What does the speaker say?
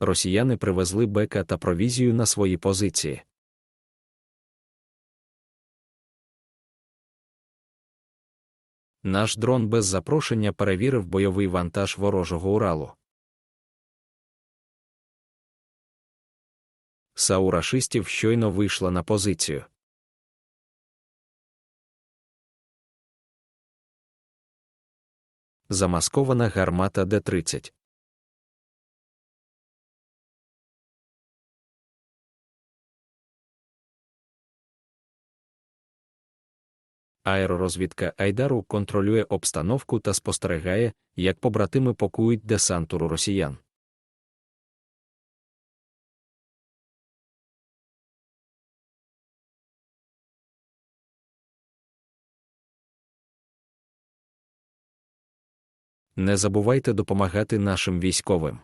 Росіяни привезли бека та провізію на свої позиції. Наш дрон без запрошення перевірив бойовий вантаж ворожого Уралу. САУ рашистів щойно вийшла на позицію. Замаскована гармата Д-30. Аеророзвідка Айдару контролює обстановку та спостерігає, як побратими пакують десантуру росіян. Не забувайте допомагати нашим військовим.